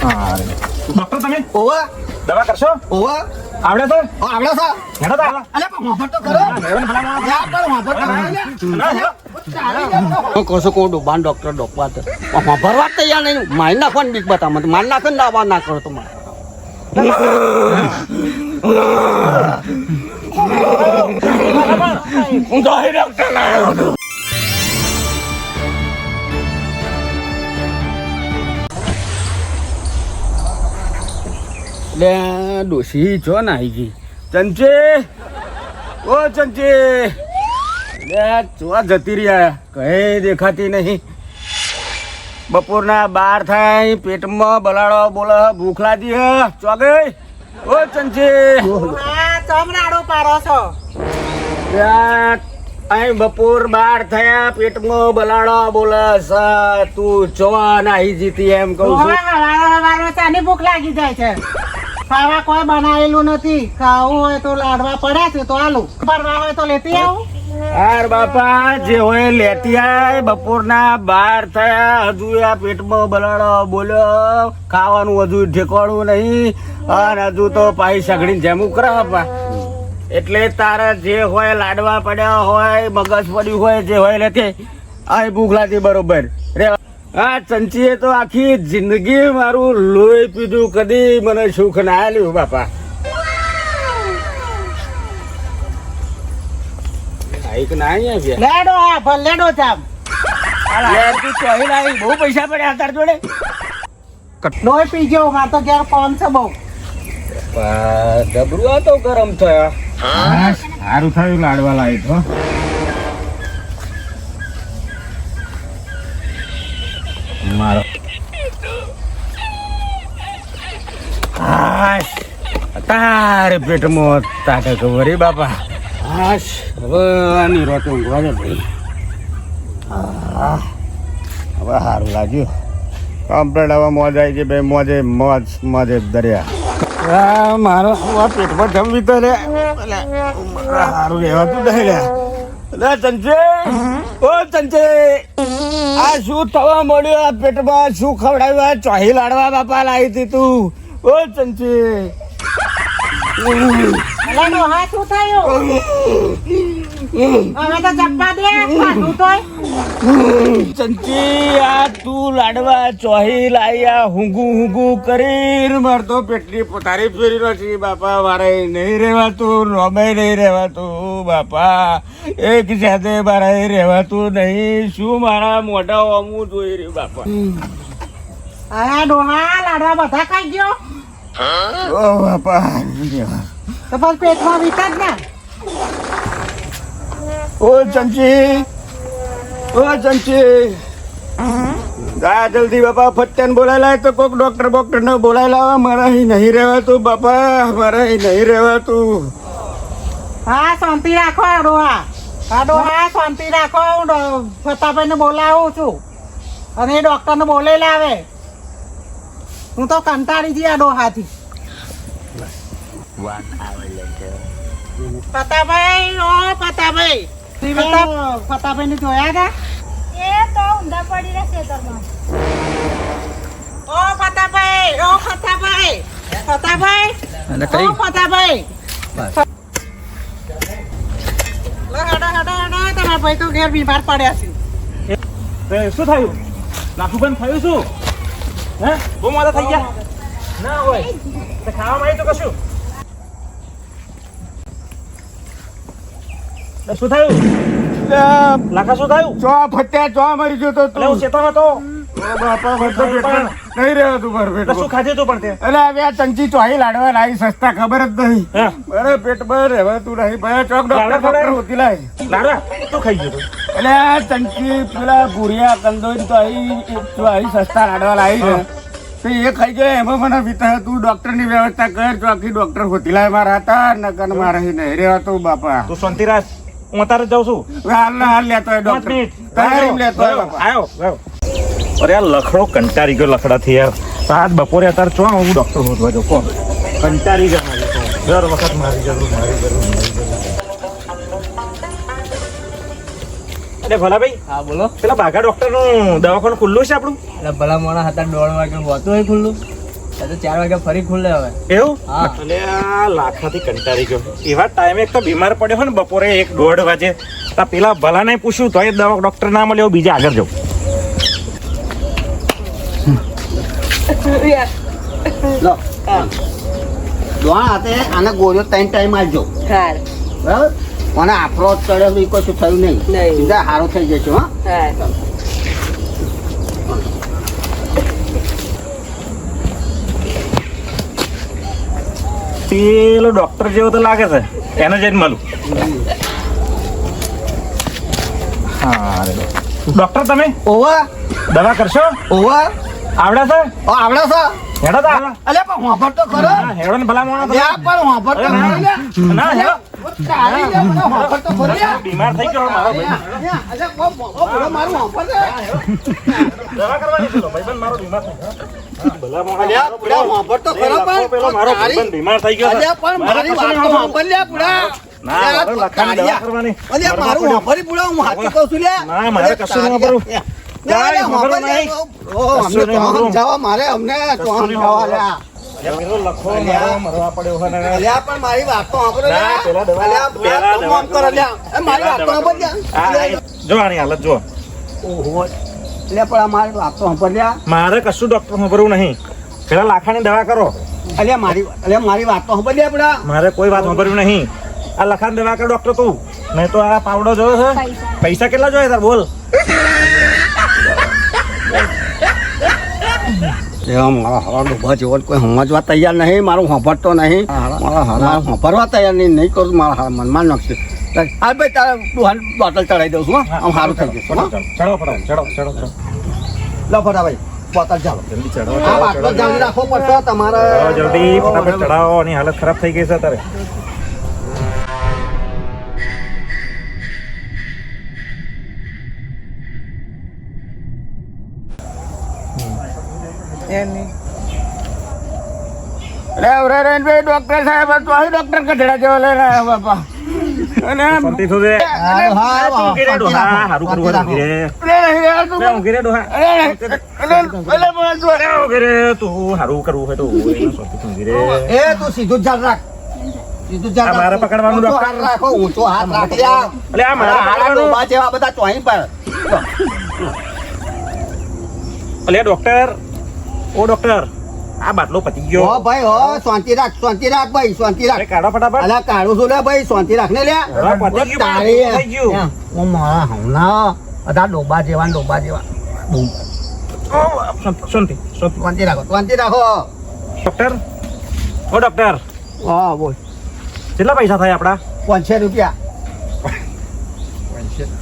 Doctor તમે? ઓવા. દવા કરશો? ઓવા. આવડે તો? આવડે સા હેડો તો અલે પણ મોફત તો કરો જાય તો. કશો કોઈ ડોબાન ડોક્ટર ડોપવા તો ભરવા તૈયાર નહીં. મારી નાખવાની બીક બતા મત મારી નાખે ને દાવા ના કરો તમારે હું. તો અહીં લે ડોશી છો ને આવી ગઈ ચંચે ઓ ચંચે લે જતી રહ્યા કઈ દેખાતી નહીં બપોરના બાર થાય પેટમાં બલાડો બોલો ભૂખ લાગી હે ચોગઈ ઓ ચંચે ચમરાડો પાડો છો અહીં બપોર બાર થયા પેટમાં બલાડો બોલો તું જોવા નાહી જીતી એમ કહું છું ભૂખ લાગી જાય છે ખાવા કોઈ બનાવેલું નથી. ખાવું હોય તો લાડવા પડ્યા છે, તો આલુ. પરવા હોય તો લેતી આવું. હાર બાપા, જે હોય લેતી આય. બપોરના બાર થયા, હજુ આ પેટમાં બલાડો બોલ્યો. ખાવાનું હજુ ઠેકવાનું નહીં. અને હજુ તો પાઈ સગડીને જેમ ઉકરા બાપા. એટલે તારે જે હોય લાડવા પડ્યા હોય, મગજ પડ્યું હોય, જે હોય લેતી આ ભૂખ લાગી બરોબર. રે આ ચંચીએ તો આખી જિંદગી મારું લોહી પીધું કદી મને સુખ ના આવ્યું બાપા. આઈક ના અહીંયા લેડો આ ભલે લેડો ચામ યાર તું ચોહી લાવી બહુ પૈસા પડ્યા તાર જોડે. લોહી ગયો માર તો ઘેર કોણ છે બહુ ડબરું આ તો ગરમ થયા. સારું થયું લાડવા લાવી તો તારે પેટમાં તાકે ખબર એ બાપા. હાશ, હવે આની રોટ ઊંઘવા દે ભાઈ. હવે સારું લાગ્યું. કમ્પ્લેટ હવે મોજ આવી છે ભાઈ, મોજે મોજ, મોજે દરિયા. મારો પેટમાં જમવી તો રે સારું રહેવાતું નહીં રે લે ચંચે. ઓ, ચંચે. આ શું થવા મળ્યું આ પેટમાં શું ખવડાવ્યું? ચોહી લાડવા બાપા લાવી હતી તું. ઓ, ચંચે. લેડો હા શું થયું હવે તો જપ્પા દે ખાધું તોય ચંચી આ તું લાડવા ચોહી લાયા આ હુંગુ હુંગુ કરી મારતો પેટલી પેટની તારી ફેરી છે બાપા મારે નહીં રહેવાતું રોમે નહીં રહેવાતું બાપા. એક સાથે મારે રહેવાતું નહીં. શું મારા મોઢા અમું જોઈ રહ્યું બાપા? હા ડોહા લાડવા બધા ખાઈ ગયો? ઓ બાપા તો પછી પેટમાં જ ને. ઓ ચંચી ઓ ચંચી જા જલ્દી બાપા ફટ્યાને બોલાય લાય તો કોક ડોક્ટર બોક્ટર ને બોલાય લાવા. મારા અહીં નહીં રહેવાતું બાપા મારા અહીં નહીં રહેવાતું. હા શાંતિ રાખો ડોહા હા ડોહા શાંતિ રાખો. હું ફતાભાઈને બોલાવું છું. અને એ ડોક્ટરને બોલે લાવે. હું તો કંટાળી ગયા ડોહાથી. પતાભાઈ ઓ પતાભાઈ. ફતા- ફતાભાઈને જોયા હતા એ તો ઊંધા પડી રહેશે તરમાં ઓ પતાભાઈ ઓ ઓ ફતાભાઈ લો, હેડો, હેડો, હેડો. તમારા ભાઈ તો ઘેર બીમાર પડ્યા છે. શું થયું? લાખુબેન થયું શું? હે? બહુ મોડા થઈ ગયા? ના હોય. તો ખાવામાં આવી તો કશું? શું થયું? લાખા શું થયું? ચો ફટ્યા ચો મરી ગયો તો તું. ચેતો હતો? ઓ બાપા બધો પેટમાં નહીં રહેવાતું મારું એટલે શું પેટમાં તું પણ તે? એટલે હવે આ ચંચી ચોહી લાડવા લાવી સસ્તા ખબર જ નહીં. હે? મારે પેટમાં રહેવાતું નહીં. ભાઈ ચોક ડોક્ટર ડોક્ટર હોતી લાય. લાડવા? શું ખાઈ ગયો તું? એટલે આ ચંચી પેલા ભૂરિયા કંદોઈ તો અહીં તો સસ્તા લાડવા લાવી છે. તો એ ખાઈ ગયા એમાં મને વિતા તું ડોક્ટરની વ્યવસ્થા કર ચોકી ડોક્ટર હોતી લાય મારા હતા નકર મારે નહીં રહેવાતું બાપા. તું શાંતિરાજ હું અત્યારે જાઉં છું. હાલ ના હાલ લેતો હોય ડોક્ટર. મિનિટ. લેતો હોય આવ્યો આવ્યો અરે આ લખડો કંટારી ગયો લખડાથી યાર. સાત બપોરે અત્યારે ચો હું ડોક્ટર હોતવા જો કોણ? કંટારી ગયો દર વખત મારી જરૂર મારી જરૂર મારી એટલે ભલાભાઈ હા બોલો. પેલા બાઘા ડોક્ટરનું દવાખાનું ખુલ્લું છે આપણું? એટલે ભલા મોણા હતા દોઢ વાગે હોતું હોય ખુલ્લું. તો ચાર વાગે ફરી ખુલ્લે હવે. એવું? હા. એટલે આ લાખાથી કંટાળી ગયો. એવા ટાઈમે એક તો બીમાર પડ્યો હોય ને બપોરે એક દોઢ વાગે. તો પેલા નહીં પૂછ્યું તો એ દવા ડોક્ટર ના મળ્યો બીજા આગળ જાઉં લો. દોણ હાથે આને ગોળ્યો ત્રણ ટાઈમ આપજો બરાબર? મને આપણો ચડ્યો તો કશું થયું નહીં. સીધા સારું થઈ જશે હા. પેલો ડોક્ટર જેવો તો લાગે છે. એને જઈને મળું. હા રે. ડોક્ટર તમે? ઓવા. દવા કરશો? ઓવા. આવડે છે? ઓ આવડે છે. હેડો તા અલે પણ તો હેડો ને ભલા મોણા લ્યા પણ હોંભળ તો ખરો ના હેડો તારી લ્યા, મને હોંભળ તો ખરો બીમાર થઈ ગયો મારો ભાઈ અલે બોલો હોંભળ છે. દવા કરવાની છે ભાઈબંધ મારો બીમાર થઈ ગયો ભલા મોણા અલ્યા, પુડા તો ખરો પણ. પેલો મારો તારી- બીમાર થઈ ગયો છે. પણ મારી વાત તો હોતું. હોંભળ પુડા. ના, લ્યા, મારે લખાણની દવા તારી- કરવાની. અલ્યા, મારે મારું પડ્યું. પુડા, હું હાથી કહું છું લ્યા. ના, મારે કશું. ના, અલ્યા, મારે અમને કશું નહીં સમજાવવા લ્યા. અલ્યા, પેલો લખો મરવા પડ્યો હોય ને. અલ્યા, પણ મારી વાત તો સાંભળો ના, લ્યા. પેલા દવા- અલ્યા, પેલા વાત તો દવા આમ કરો લ્યા. એ મારી વાત તો સાંભળ લ્યા. આ, અલ્યા, આ, જો આની હાલત જો. ઓહો. અલ્યા, પણ આ વાત તો સાંભળ મારે કશું ડોક્ટર સાંભળવું નહીં. પેલા લાખાની દવા કરો. અલ્યા, મારી અલ્યા, મારી વાત તો સાંભળ લ્યા, મારે કોઈ વાત સાંભળ્યું નહીં. આ લખાણ દવા કર ડોક્ટર તું. નહીં તો આ પાવડો જોયો છે? પૈસા. પૈસા કેટલા જોઈએ તાર? બોલ. મારા હારા ડૂબા જેવો કોઈ સમજવા તૈયાર નહીં મારું સાંભળતો નહીં. મારા હારા સાંભળવા તૈયાર નહીં નહીં કરું મારા મનમાં નાખશે. હા ભાઈ તારે તું બોટલ ચડાવી દઉં છું હો. આમ સારું થઈ જશે ચડો ચડો ચડો ચડો લો ફટાભાઈ બોટલ ચાલો. જલ્દી પડશે તમારે ચડાવો જલ્દી ફટાફટ ચડાવો આની હાલત ખરાબ થઈ ગઈ છે તારે ડોક્ટર સાહેબ તો અહીં ડોક્ટર કઢડા જેવો લઈ રહ્યા બાપા અને શાંતિ થશે હા, હા, તું ઊંઘી રે, ડોહા. હારું કરવું હોય તો ઊંઘી રે. લે, ઊંઘી રે, ડોહા. લે, ઊંઘી રે. તું હારું કરવું હોય તો ઊંઘી રે. શાંતિથી રે. એ તું સીધું જ રાખ સીધું જ જાળ આ મારે પકડવાનું ડોક્ટર. હાથ રાખો ઊંચો હાથ રાખ લ્યા. આ મારે હારા પકડવાનું. જેવા બધા ચોઅહીં પર ડોક્ટર ઓ ડોક્ટર આ બાટલો પતી ગયો. હો ભાઈ હો શાંતિ રાખ શાંતિ રાખ ભાઈ શાંતિ રાખ. કાઢો ફટાફટ. અલા કાઢું છું લે ભાઈ શાંતિ રાખ ને લે પતી ગયો. એમ, હું મારા હમણાં બધા ડોબા જેવા ડોબા જેવા. બૂમ. શાંતિ શાંતિ શાંતિ. શાંતિ રાખો શાંતિ રાખો. ડોક્ટર ઓ ડોક્ટર. હા બોલ. કેટલા પૈસા થાય આપડા? પાંચસો રૂપિયા.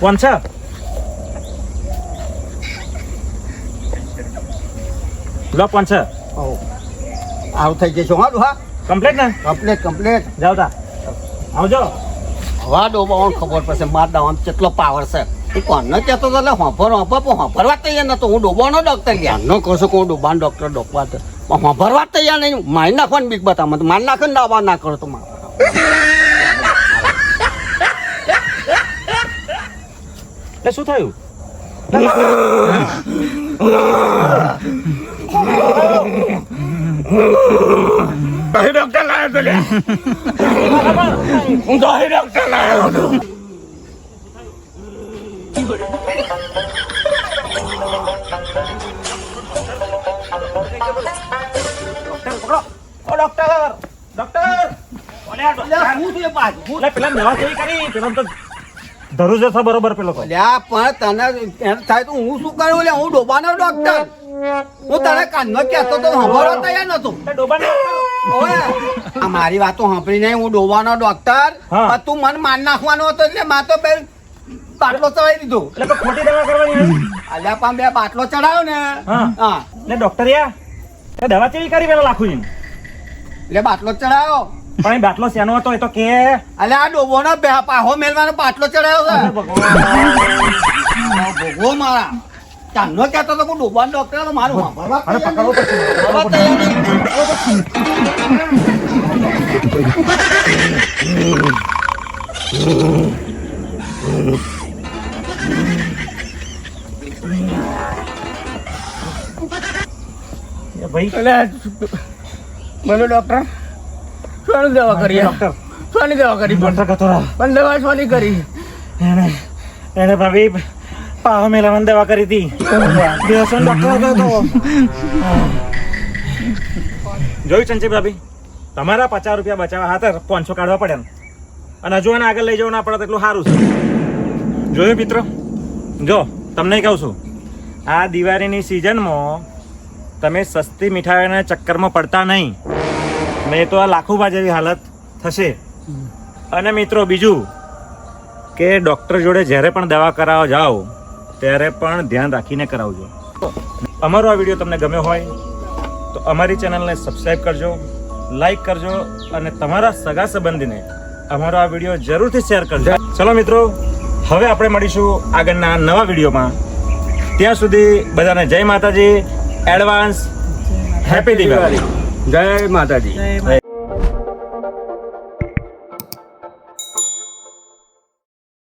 પાંચસો? લો પણ છે. આવું. થઈ જશે હા હા કમ્પ્લેટ ને? કમ્પ્લેટ કમ્પ્લેટ જાવ તા. આવજો. હવા ડોબા ખબર પડશે. માર દાવામાં કેટલો પાવર છે. એ કોને કહેતો તો એટલે હોંફર હોંફર પણ હોંભરવા જ તૈયાર નતો હું ડોબાનો ડોક્ટર ગયા ન કહો છું કે હું ડોબાનો ડોક્ટર ડોકવા તો. પણ હોંભરવા તૈયાર નહીં. મારી નાખવાનું બીક બતા મને મારી નાખે ને દાવા ના કરો તો મારે. એટલે શું થયું? ડોક્ટર લાવ્યો તો લે હું તો અહીં ડોક્ટર લાવ્યો હતો ઓ ડોક્ટર ડોક્ટર ઓલે આ ડોક્ટર. શું થયું પાછું? ઓલે પેલા દવા કેવી કરી પેલા તો ધરું જશે બરોબર પેલો તો. લ્યા પણ તને એમ થાય તો હું શું કરું? લે હું ડોબાનો ડોક્ટર હું તને કાનનો કહેતો તો સાંભળવા તૈયાર નતો ડોબાને ઓય, આ મારી વાતો સાંભળી નહીં હું ડોબાનો ડોક્ટર. પણ તું મન માન નાખવાનો હતો એટલે માર તો બે બાટલો ચડાવી દીધો. એટલે તો ખોટી દવા કરવાની. અલ્યા પણ બે બાટલો ચડાવ્યો ને. હા. ને ડોક્ટર યા એ દવા કેવી કરી પેલા લાખું એટલે બાટલો ચડાવ્યો પણ એ બાટલો શેનો હતો એ તો કે. અલ્યા આ ડોબોનો બે પાહો મેલવાનો બાટલો ચડાવ્યો છે. ભોગવો મારા. ચાંદનો કહેતો તો હું ડોબાનો ડોક્ટર હતો, મારું સાંભળવા અરે તૈયાર ભાઈ. મને ડોક્ટર. શું દવા કરી શાની દવા કરી ડોક્ટર કતોરા પણ દવા શાની કરી? એને એને ભાભી પાવ મેલાવાની દવા કરી હતી. બેસન ડોક્ટર હતો જોયું ચંચી ભાભી? તમારા પચાસ રૂપિયા બચાવવા હાથર પાંચસો કાઢવા પડે અને હજુ એને આગળ લઈ જવું ના પડે એટલું સારું છે. જોયું મિત્રો? જો તમને કહું છું. આ દિવાળીની સિઝનમાં તમે સસ્તી મીઠાઈના ચક્કરમાં પડતા નહીં. નહીં તો આ લાખોબા જેવી હાલત થશે. અને મિત્રો બીજું કે ડૉક્ટર જોડે જ્યારે પણ દવા કરાવવા જાઓ ત્યારે પણ ધ્યાન રાખીને કરાવજો. અમારો આ વીડિયો તમને ગમ્યો હોય તો અમારી ચેનલને સબસ્ક્રાઈબ કરજો લાઈક કરજો અને તમારા સગા સંબંધીને અમારો આ વીડિયો જરૂરથી શેર કરજો. ચલો મિત્રો હવે આપણે મળીશું આગળના નવા વિડીયોમાં. ત્યાં સુધી બધાને જય માતાજી. એડવાન્સ હેપી દિવાળી જય માતાજી.